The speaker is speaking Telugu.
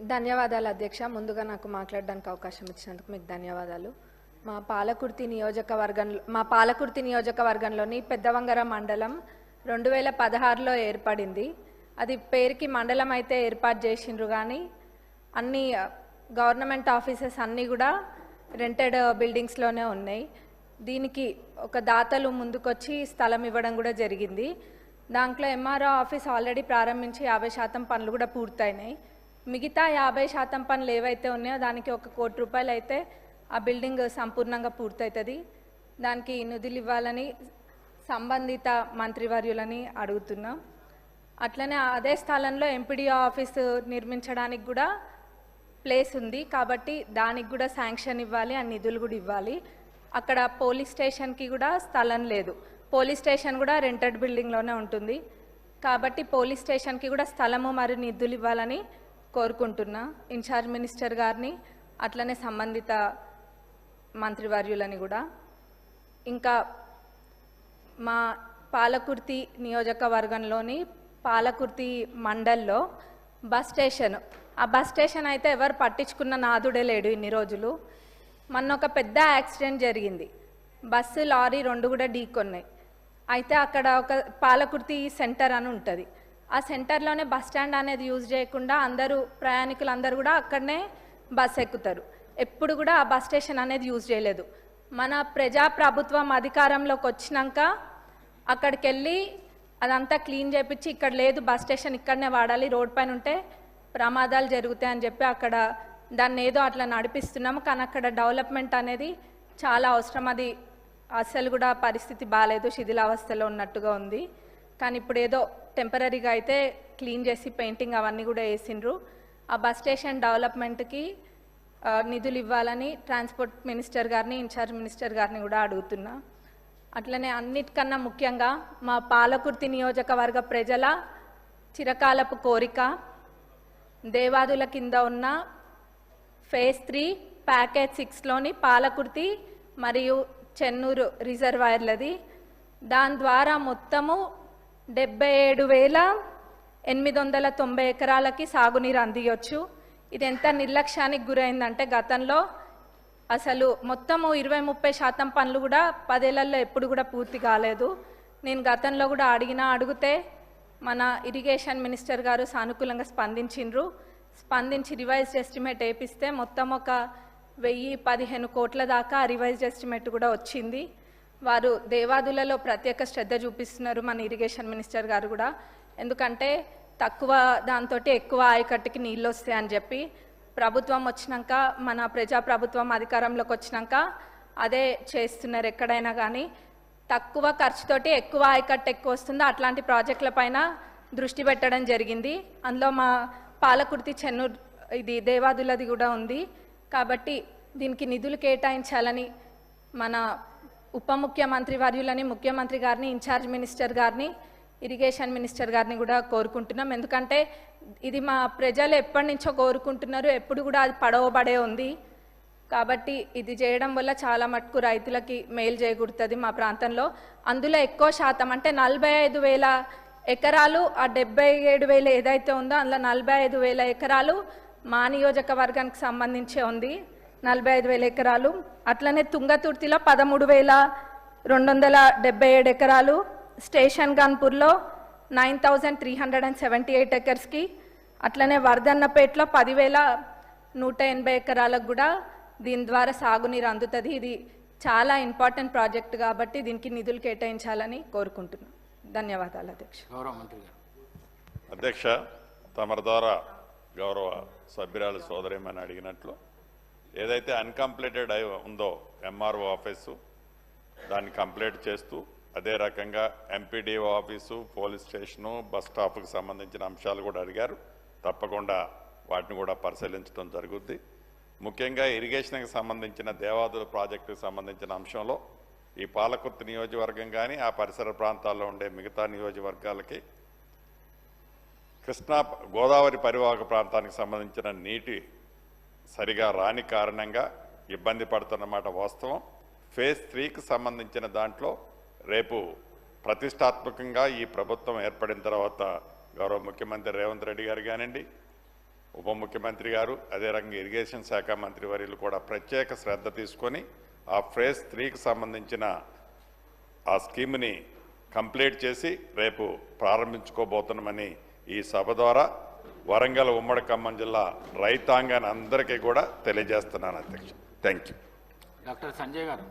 ధన్యవాదాలు అధ్యక్ష. ముందుగా నాకు మాట్లాడడానికి అవకాశం ఇచ్చినందుకు మీకు ధన్యవాదాలు. మా పాలకుర్తి నియోజకవర్గంలో మా పాలకుర్తి నియోజకవర్గంలోని పెద్దవంగర మండలం రెండు వేల పదహారులో ఏర్పడింది. అది పేరుకి మండలం అయితే ఏర్పాటు చేసిండ్రు కానీ అన్ని గవర్నమెంట్ ఆఫీసెస్ అన్నీ కూడా రెంటెడ్ బిల్డింగ్స్లోనే ఉన్నాయి. దీనికి ఒక దాతలు ముందుకొచ్చి స్థలం ఇవ్వడం కూడా జరిగింది. దాంట్లో ఎంఆర్ఓ ఆఫీస్ ఆల్రెడీ ప్రారంభించి యాభై శాతం పనులు కూడా పూర్తయినాయి. మిగతా యాభై శాతం పనులు ఏవైతే ఉన్నాయో దానికి ఒక కోటి రూపాయలు అయితే ఆ బిల్డింగ్ సంపూర్ణంగా పూర్తవుతుంది. దానికి నిధులు ఇవ్వాలని సంబంధిత మంత్రివర్యులని అడుగుతున్నాం. అట్లనే అదే స్థలంలో ఎంపీడీఓ ఆఫీసు నిర్మించడానికి కూడా ప్లేస్ ఉంది. కాబట్టి దానికి కూడా శాంక్షన్ ఇవ్వాలి ఆ నిధులు కూడా ఇవ్వాలి. అక్కడ పోలీస్ స్టేషన్కి కూడా స్థలం లేదు. పోలీస్ స్టేషన్ కూడా రెంటెడ్ బిల్డింగ్లోనే ఉంటుంది. కాబట్టి పోలీస్ స్టేషన్కి కూడా స్థలము మరియు నిధులు ఇవ్వాలని కోరుకుంటున్నా ఇన్ఛార్జ్ మినిస్టర్ గారిని అట్లనే సంబంధిత మంత్రివర్యులని కూడా. ఇంకా మా పాలకుర్తి నియోజకవర్గంలోని పాలకుర్తి మండల్లో బస్ స్టేషన్. ఆ బస్ స్టేషన్ అయితే ఎవరు పట్టించుకున్న నాదుడే లేడు ఇన్ని రోజులు. మొన్న ఒక పెద్ద యాక్సిడెంట్ జరిగింది. బస్సు లారీ రెండు కూడా ఢీకొన్నాయి. అయితే అక్కడ ఒక పాలకుర్తి సెంటర్ అని ఉంటుంది. ఆ సెంటర్లోనే బస్ స్టాండ్ అనేది యూజ్ చేయకుండా అందరూ ప్రయాణికులు అందరూ కూడా అక్కడనే బస్ ఎక్కుతారు. ఎప్పుడు కూడా ఆ బస్ స్టేషన్ అనేది యూజ్ చేయలేదు. మన ప్రజా ప్రభుత్వం అధికారంలోకి వచ్చినాక అక్కడికి వెళ్ళి అదంతా క్లీన్ చేపించి ఇక్కడ లేదు బస్ స్టేషన్ ఇక్కడనే వాడాలి రోడ్ పైన ఉంటే ప్రమాదాలు జరుగుతాయని చెప్పి అక్కడ దాన్ని ఏదో అట్లా నడిపిస్తున్నాము. కానీ అక్కడ డెవలప్మెంట్ అనేది చాలా అవసరం. అది అస్సలు కూడా పరిస్థితి బాగాలేదు శిథిలావస్థలో ఉన్నట్టుగా ఉంది. కానీ ఇప్పుడు ఏదో టెంపరీగా అయితే క్లీన్ చేసి పెయింటింగ్ అవన్నీ కూడా వేసిండ్రు. ఆ బస్ స్టేషన్ డెవలప్మెంట్కి నిధులు ఇవ్వాలని ట్రాన్స్పోర్ట్ మినిస్టర్ గారిని ఇన్ఛార్జ్ మినిస్టర్ గారిని కూడా అడుగుతున్నా. అట్లనే అన్నిటికన్నా ముఖ్యంగా మా పాలకుర్తి నియోజకవర్గ ప్రజల చిరకాలపు కోరిక దేవాదుల కింద ఉన్న ఫేజ్ త్రీ ప్యాకేజ్ సిక్స్లోని పాలకుర్తి మరియు చెన్నూరు రిజర్వాయర్లది దాని ద్వారా మొత్తము డెబ్బై ఏడు వేల ఎనిమిది వందల తొంభై ఎకరాలకి సాగునీరు అందియొచ్చు. ఇది ఎంత నిర్లక్ష్యానికి గురైందంటే గతంలో అసలు మొత్తము ఇరవై ముప్పై శాతం పనులు కూడా పదేళ్ళలో ఎప్పుడు కూడా పూర్తి కాలేదు. నేను గతంలో కూడా అడిగినా అడిగితే మన ఇరిగేషన్ మినిస్టర్ గారు సానుకూలంగా స్పందించిండ్రు. స్పందించి రివైజ్డ్ ఎస్టిమేట్ వేపిస్తే మొత్తం ఒక వెయ్యి పదిహేను కోట్ల దాకా రివైజ్డ్ ఎస్టిమేట్ కూడా వచ్చింది. వారు దేవాదులలో ప్రత్యేక శ్రద్ధ చూపిస్తున్నారు మన ఇరిగేషన్ మినిస్టర్ గారు కూడా. ఎందుకంటే తక్కువ దాంతో ఎక్కువ ఆయకట్టుకి నీళ్ళు వస్తాయి అని చెప్పి ప్రభుత్వం వచ్చినాక మన ప్రజా ప్రభుత్వం అధికారంలోకి వచ్చినాక అదే చేస్తున్నారు ఎక్కడైనా కానీ. తక్కువ ఖర్చుతోటి ఎక్కువ ఆయకట్టు ఎక్కువ వస్తుందో. అట్లాంటి ప్రాజెక్టుల పైన దృష్టి పెట్టడం జరిగింది. అందులో మా పాలకుర్తి చెన్నూరు ఇది దేవాదులది కూడా ఉంది. కాబట్టి దీనికి నిధులు కేటాయించాలని మన ఉప ముఖ్యమంత్రి వర్యులని ముఖ్యమంత్రి గారిని ఇన్ఛార్జ్ మినిస్టర్ గారిని ఇరిగేషన్ మినిస్టర్ గారిని కూడా కోరుకుంటున్నాం. ఎందుకంటే ఇది మా ప్రజలు ఎప్పటి నుంచో కోరుకుంటున్నారు ఎప్పుడు కూడా అది పడవబడే ఉంది. కాబట్టి ఇది చేయడం వల్ల చాలా మటుకు రైతులకి మేలు చేకూరుతుంది మా ప్రాంతంలో. అందులో ఎక్కువ శాతం అంటే నలభై ఐదు వేల ఎకరాలు ఆ డెబ్బై ఏడు వేలు ఏదైతే ఉందో అందులో నలభై ఐదు వేల ఎకరాలు మా నియోజకవర్గానికి సంబంధించే ఉంది. నలభై ఐదు వేల ఎకరాలు అట్లనే తుంగతుర్తిలో పదమూడు వేల రెండు వందల డెబ్బై ఏడు ఎకరాలు station గన్పూర్లో nine thousand three hundred and seventy eight ఎకర్స్కి అట్లనే వర్ధన్నపేటలో పదివేల నూట ఎనభై ఎకరాలకు కూడా దీని ద్వారా సాగునీరు అందుతుంది. ఇది చాలా ఇంపార్టెంట్ ప్రాజెక్ట్ కాబట్టి దీనికి నిధులు కేటాయించాలని కోరుకుంటున్నాను ధన్యవాదాలు అధ్యక్ష. గౌరవ మంత్రి గారు. అధ్యక్ష తమరి ద్వారా గౌరవ సభ్యురాలు సోదరిమని అడిగినట్లు ఏదైతే అన్కంప్లీటెడ్ అయి ఉందో ఎంఆర్ఓ ఆఫీసు దాన్ని కంప్లీట్ చేస్తూ అదే రకంగా MPDO office police station bus స్టాప్కి సంబంధించిన అంశాలు కూడా అడిగారు. తప్పకుండా వాటిని కూడా పరిశీలించడం జరుగుద్ది. ముఖ్యంగా ఇరిగేషన్కి సంబంధించిన దేవాదుల ప్రాజెక్టుకు సంబంధించిన అంశంలో ఈ పాలకుర్తి నియోజకవర్గం కానీ ఆ పరిసర ప్రాంతాల్లో ఉండే మిగతా నియోజకవర్గాలకి కృష్ణా గోదావరి పరివాహక ప్రాంతానికి సంబంధించిన నీటి సరిగా రాని కారణంగా ఇబ్బంది పడుతున్నమాట వాస్తవం. ఫేజ్ త్రీకి సంబంధించిన దాంట్లో రేపు ప్రతిష్టాత్మకంగా ఈ ప్రభుత్వం ఏర్పడిన తర్వాత గౌరవ ముఖ్యమంత్రి రేవంత్ రెడ్డి గారు కానివ్వండి ఉప ముఖ్యమంత్రి గారు అదే రకంగా ఇరిగేషన్ శాఖ మంత్రి వర్యులు కూడా ప్రత్యేక శ్రద్ధ తీసుకొని ఆ ఫేజ్ త్రీకి సంబంధించిన ఆ స్కీమ్ని కంప్లీట్ చేసి రేపు ప్రారంభించుకోబోతున్నామని ఈ సభ ద్వారా వరంగల్ ఉమ్మడి ఖమ్మం జిల్లా రైతాంగాన్ని అందరికీ కూడా తెలియజేస్తున్నాను అధ్యక్ష. థ్యాంక్ యూ డాక్టర్ సంజయ్ గారు.